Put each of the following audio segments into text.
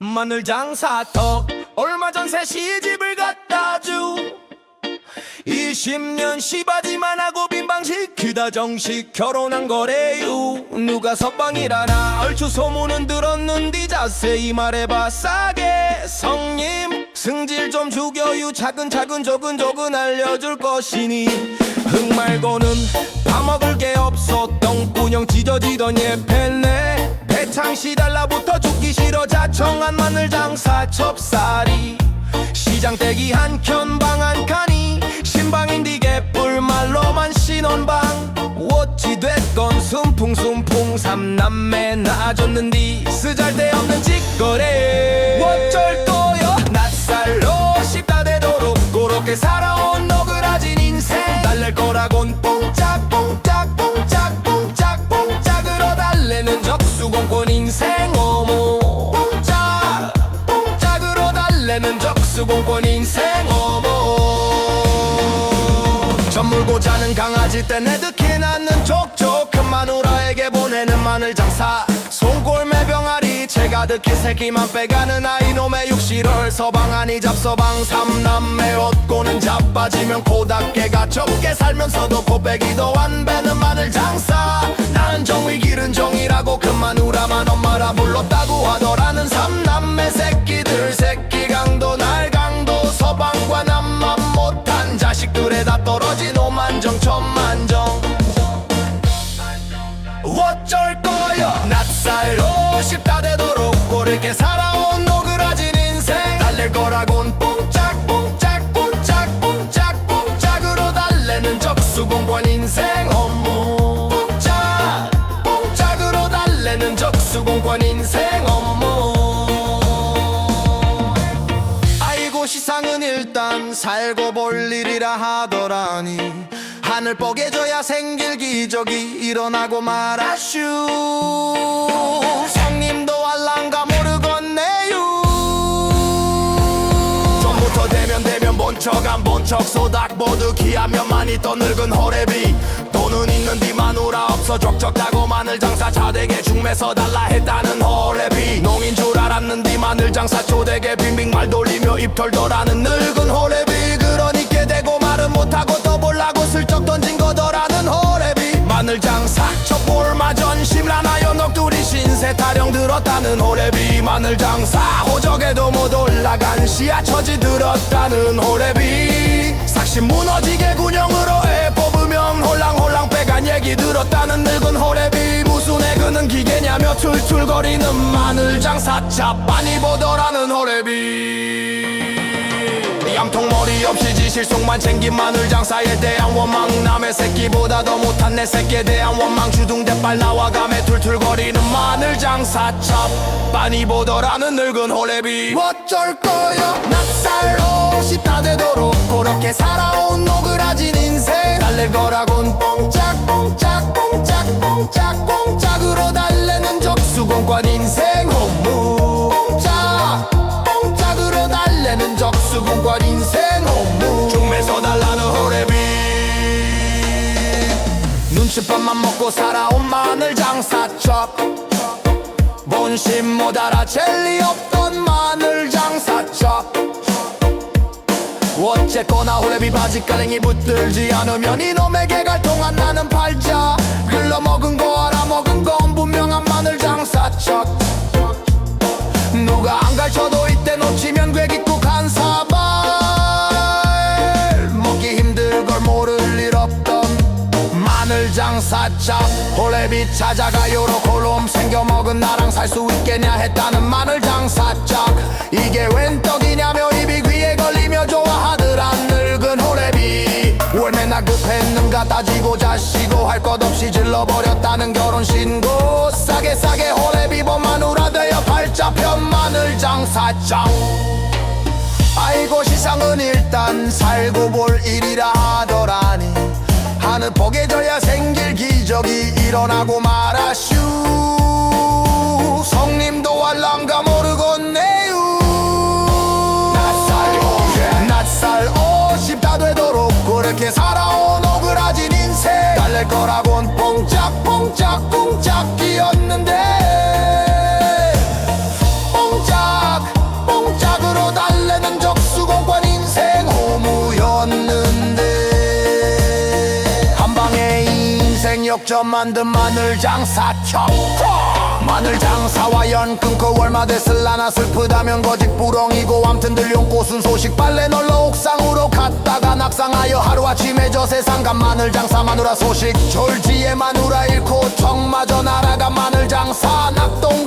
마늘 장사 턱. 얼마 전 새 시집을 갖다 주. 20년 시바지만 하고 빈방시키다 정식 결혼한 거래요. 누가 석방이라나 얼추 소문은 들었는디 자세히 말해봐 싸게. 성님 승질 좀 죽여요. 차근차근 조근조근 알려줄 것이니. 흙 말고는 다 먹을 게 없어. 똥꾸녕 찢어지던 예패 네 배창시 달라붙어 죽기 싫어 자청한 마늘 장사 첩사리 시장 떼기 한 켠 방 한 칸이. 신방인디 개뿔 말로만 신혼방. 어찌 됐건 순풍순풍 삼남매 놔줬는디 쓰잘데없는 짓거래 어쩔 거요? 낯살로 씹다 되도록 고렇게 살아온 너그라진 인생. 달랠 거라곤 뽕짝 뽕짝 뽕짝 적수공권 인생 어머. 젖 물고 자는 강아지 때 내득히 낳는 족족한 마누라에게 보내는 마늘 장사. 송골매 병아리 채가득히 새끼만 빼가는 아이놈의 육실을 서방 아니 잡서방. 삼남매 얻고는 자빠지면 고답게가 좁게 살면서도 고백이도 안 배는 마늘 장사. 난 정의 기른 정이라고 그 마누라만 엄마라 불렀다고 하더라는 삼남매 새끼들 새끼 강도 날 어쩔 거요 낯살로 씹다 되도록 고르게 살아온 노그라진 인생. 달랠 거라곤 뽕짝 뽕짝 뽕짝 뽕짝 뽕짝으로 달래는 적수공권 인생. 업무. 뽕짝 뽕짝으로 달래는 적수공권 인생. 업무. 아이고 시상은 일단 살고 볼 일이라 하더라니 하늘 뻐개져야 생길 기적이 일어나고 말아슈. 성님도 알랑가 모르겠네요. 전부터 대면 대면 본척 안 본척 소닥 모두 기하면 많이 떠 늙은 호래비. 돈은 있는디 마누라 없어 족적다고 마늘 장사 자대게 중매서 달라 했다는 호래비. 농인 줄 알았는디 마늘 장사 조대게 빙빙 말 돌리며 입 털더라는 늙은 호래비 심라나요? 넋두리 신세 타령 들었다는 호래비 마늘 장사. 호적에도 못 올라간 시야 처지 들었다는 호래비. 삭신 무너지게 군형으로 애 뽑으면 홀랑홀랑 빼간 얘기 들었다는 늙은 호래비. 무슨 애 그는 기계냐며 툴툴거리는 마늘 장사. 자빠니 보더라는 호래비 얌통 머리 없이 지실속만 챙긴 마늘 장사에 대한 원망. 남의 새끼보다 더 못한 내 새끼에 대한 원망. 주둥대빨 나와감에 툴툴거리는 마늘 장사 첩. 빤히 보더라는 늙은 호래비. 어쩔 거야? 낯살로 씹다 되도록 그렇게 살아온 노그라진 인생. 달랠 거라곤 눈칫밥만 먹고 살아온 마늘 장사첩 본심 못 알아 젤리 없던 마늘 장사첩 어쨌거나 호래비 바지 가랭이 붙들지 않으면 이놈에게 갈통한 나는 팔자. 글러 먹은 거 알아 먹은 건 분명한 마늘 장사첩 누가 안 가르쳐도 장사잡 호래비 찾아가 요로 콜롬 생겨 먹은 나랑 살 수 있겠냐 했다는 마늘 장사짝. 이게 웬 떡이냐며 입이 귀에 걸리며 좋아하더라 늙은 호래비. 월 맨날 급했는가 따지고 자시고 할 것 없이 질러버렸다는 결혼 신고. 싸게 싸게 호래비 본 마누라 되어 팔자편 마늘 장사짝. 아이고 시상은 일단 살고 볼 일이라 하더라니 기적이 일어나고 말아슈. 성님도 알랑가 모르겠네요. 낯살 낯살 오십 다 되도록 그렇게 살아온 오그라진 인생. 달랠 거라곤 뽕짝 뽕짝 뽕짝 끼었는데. 뽕짝 직접 만든 마늘 장사청 마늘 장사와 연 끊고 얼마 됐을라나 슬프다면 거짓 부렁이고 암튼 들려온 꽃은 소식 빨래 널러 옥상으로 갔다가 낙상하여 하루아침에 저 세상 간 마늘 장사 마누라 소식. 졸지에 마누라 잃고 청마저 날아간 마늘 장사 낙동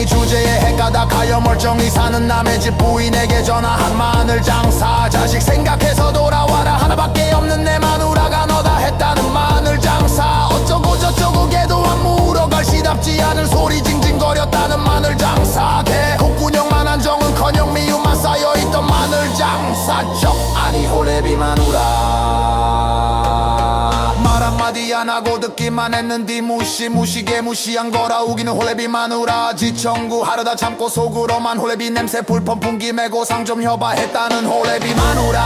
이 주제에 해가다 가여 멀쩡히 사는 남의 집 부인에게 전화 한 마늘 장사. 자식 생각해서 돌아와라. 하나밖에 없는 내 마누라가 너다 했다는 마늘 장사. 어쩌고 저쩌고 걔도 안 물어갈 시답지 않은 소리 징징거렸다는 마늘 장사. 개 콧구녕만 한정은커녕 미움만 쌓여있던 마늘 장사. 적 아니 호래비 마누라 안 하고 듣기만 했는디 무시무시게 무시한 거라 우기는 홀레비 마누라. 지청구 하려다 참고 속으로만 홀레비 냄새 불펌 풍기 메고 상 좀 협아했다는 홀레비 마누라.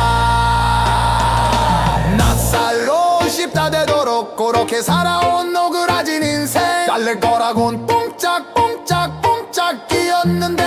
낯살로 싶다 되도록 그렇게 살아온 노그라진 인생. 달랠 거라곤 뽕짝뽕짝 뽕짝이었는데